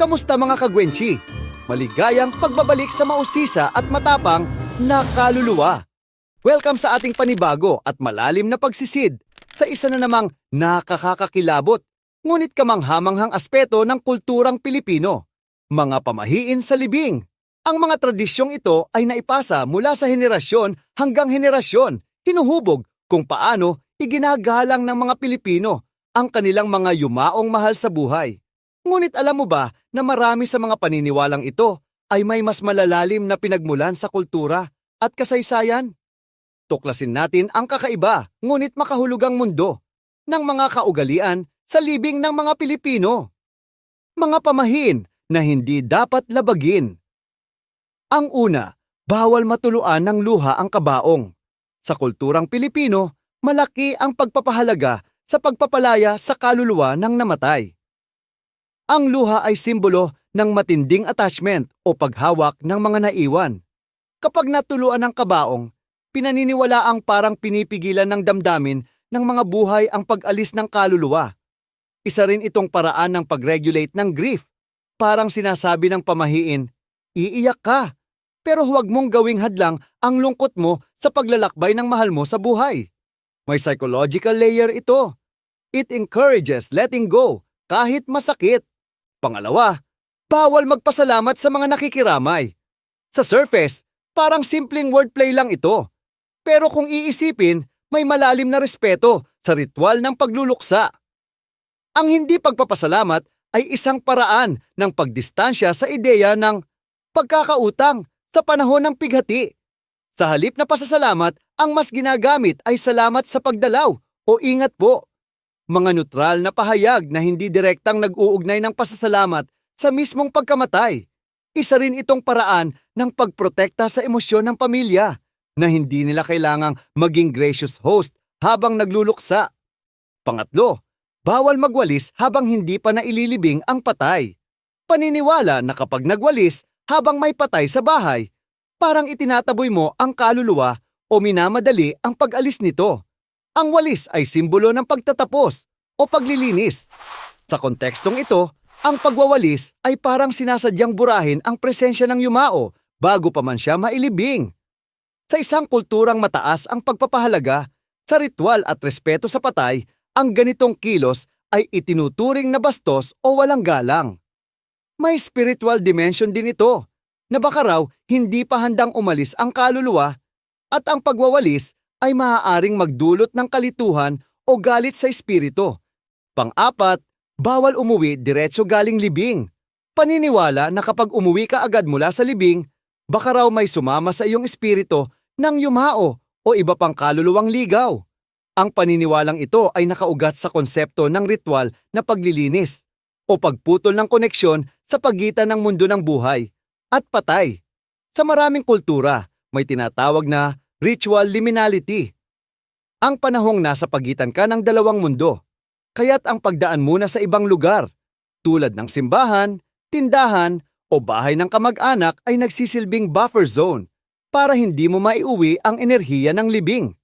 Kamusta mga kagwenchi? Maligayang pagbabalik sa mausisa at matapang na kaluluwa. Welcome sa ating panibago at malalim na pagsisid sa isa na namang nakakakakilabot ngunit kamanghamanghang aspeto ng kulturang Pilipino. Mga pamahiin sa libing. Ang mga tradisyong ito ay naipasa mula sa henerasyon hanggang henerasyon, hinuhubog kung paano iginagalang ng mga Pilipino ang kanilang mga yumaong mahal sa buhay. Ngunit alam mo ba na marami sa mga paniniwalang ito ay may mas malalalim na pinagmulan sa kultura at kasaysayan? Tuklasin natin ang kakaiba ngunit makahulugang mundo ng mga kaugalian sa libing ng mga Pilipino. Mga pamahin na hindi dapat labagin. Ang una, bawal matuluan ng luha ang kabaong. Sa kulturang Pilipino, malaki ang pagpapahalaga sa pagpapalaya sa kaluluwa ng namatay. Ang luha ay simbolo ng matinding attachment o paghawak ng mga naiwan. Kapag natuluan ng kabaong, pinaniniwala ang parang pinipigilan ng damdamin ng mga buhay ang pag-alis ng kaluluwa. Isa rin itong paraan ng pag-regulate ng grief. Parang sinasabi ng pamahiin, iiyak ka, pero huwag mong gawing hadlang ang lungkot mo sa paglalakbay ng mahal mo sa buhay. May psychological layer ito. It encourages letting go kahit masakit. Pangalawa, bawal magpasalamat sa mga nakikiramay. Sa surface, parang simpleng wordplay lang ito. Pero kung iisipin, may malalim na respeto sa ritual ng pagluluksa. Ang hindi pagpapasalamat ay isang paraan ng pagdistansya sa ideya ng pagkakautang sa panahon ng pighati. Sa halip na pasasalamat, ang mas ginagamit ay salamat sa pagdalaw o ingat po. Mga neutral na pahayag na hindi direktang nag-uugnay ng pasasalamat sa mismong pagkamatay. Isa rin itong paraan ng pagprotekta sa emosyon ng pamilya na hindi nila kailangang maging gracious host habang nagluluksa. Pangatlo, bawal magwalis habang hindi pa naililibing ang patay. Paniniwala na kapag nagwalis habang may patay sa bahay, parang itinataboy mo ang kaluluwa o minamadali ang pag-alis nito. Ang walis ay simbolo ng pagtatapos o paglilinis. Sa kontekstong ito, ang pagwawalis ay parang sinasadyang burahin ang presensya ng yumao bago pa man siya mailibing. Sa isang kulturang mataas ang pagpapahalaga, sa ritual at respeto sa patay, ang ganitong kilos ay itinuturing na bastos o walang galang. May spiritual dimension din ito, na baka raw hindi pa handang umalis ang kaluluwa at ang pagwawalis ay maaaring magdulot ng kalituhan o galit sa espiritu. Pang-apat, bawal umuwi diretso galing libing. Paniniwala na kapag umuwi ka agad mula sa libing, baka raw may sumama sa iyong espiritu ng yumao o iba pang kaluluwang ligaw. Ang paniniwalang ito ay nakaugat sa konsepto ng ritual na paglilinis o pagputol ng koneksyon sa pagitan ng mundo ng buhay at patay. Sa maraming kultura, may tinatawag na ritual liminality. Ang panahong nasa pagitan ka ng dalawang mundo, kaya't ang pagdaan muna sa ibang lugar, tulad ng simbahan, tindahan, o bahay ng kamag-anak ay nagsisilbing buffer zone para hindi mo maiuwi ang enerhiya ng libing.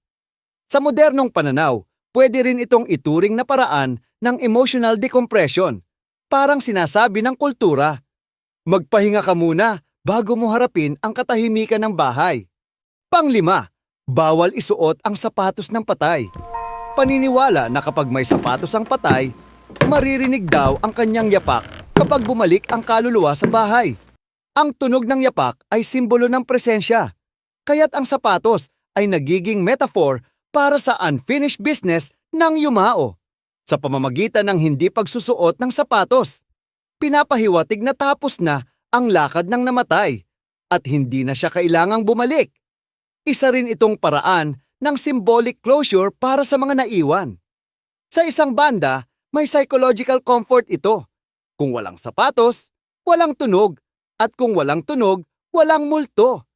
Sa modernong pananaw, pwede rin itong ituring na paraan ng emotional decompression. Parang sinasabi ng kultura, magpahinga ka muna bago mo harapin ang katahimikan ng bahay. Panglima, bawal isuot ang sapatos ng patay. Paniniwala na kapag may sapatos ang patay, maririnig daw ang kanyang yapak kapag bumalik ang kaluluwa sa bahay. Ang tunog ng yapak ay simbolo ng presensya, kaya't ang sapatos ay nagiging metaphor para sa unfinished business ng yumao. Sa pamamagitan ng hindi pagsusuot ng sapatos, pinapahiwatig na tapos na ang lakad ng namatay at hindi na siya kailangang bumalik. Isa rin itong paraan ng symbolic closure para sa mga naiwan. Sa isang banda, may psychological comfort ito. Kung walang sapatos, walang tunog. At kung walang tunog, walang multo.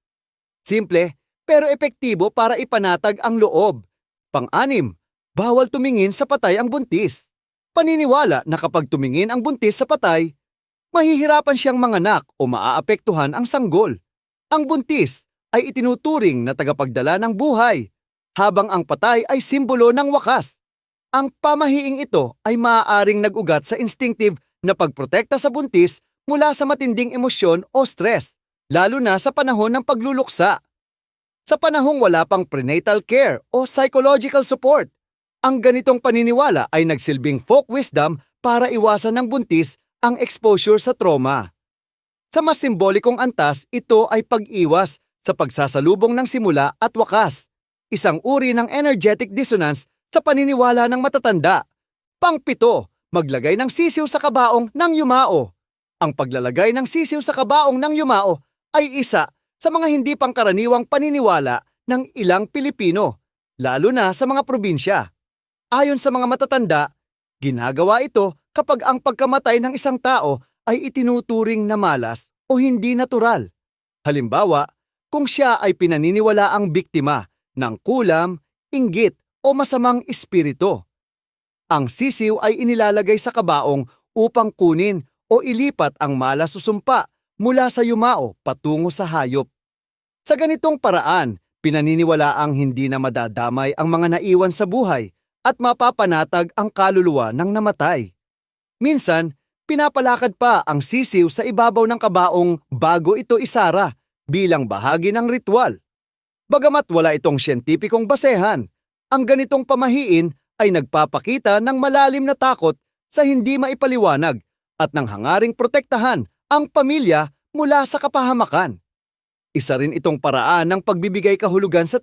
Simple, pero epektibo para ipanatag ang loob. Pang-anim, bawal tumingin sa patay ang buntis. Paniniwala na kapag tumingin ang buntis sa patay, mahihirapan siyang manganak o maaapektuhan ang sanggol. Ang buntis ay itinuturing na tagapagdala ng buhay, habang ang patay ay simbolo ng wakas. Ang pamahiing ito ay maaaring nag-ugat sa instinctive na pagprotekta sa buntis mula sa matinding emosyon o stress, lalo na sa panahon ng pagluluksa. Sa panahong wala pang prenatal care o psychological support, ang ganitong paniniwala ay nagsilbing folk wisdom para iwasan ng buntis ang exposure sa trauma. Sa mas simbolikong antas, ito ay pag-iwas sa pagsasalubong ng simula at wakas, isang uri ng energetic dissonance sa paniniwala ng matatanda. Pangpito, maglagay ng sisiw sa kabaong ng yumao. Ang paglalagay ng sisiw sa kabaong ng yumao ay isa sa mga hindi pangkaraniwang paniniwala ng ilang Pilipino, lalo na sa mga probinsya. Ayon sa mga matatanda, ginagawa ito kapag ang pagkamatay ng isang tao ay itinuturing na malas o hindi natural. Halimbawa, kung siya ay pinaniniwala ang biktima ng kulam, inggit o masamang espiritu. Ang sisiw ay inilalagay sa kabaong upang kunin o ilipat ang malas o sumpa mula sa yumao patungo sa hayop. Sa ganitong paraan, pinaniniwala ang hindi na madadamay ang mga naiwan sa buhay at mapapanatag ang kaluluwa ng namatay. Minsan, pinapalakad pa ang sisiw sa ibabaw ng kabaong bago ito isara bilang bahagi ng ritual. Bagamat wala itong siyentipikong basehan, ang ganitong pamahiin ay nagpapakita ng malalim na takot sa hindi maipaliwanag at ng hangaring protektahan ang pamilya mula sa kapahamakan. Isa rin itong paraan ng pagbibigay kahulugan sa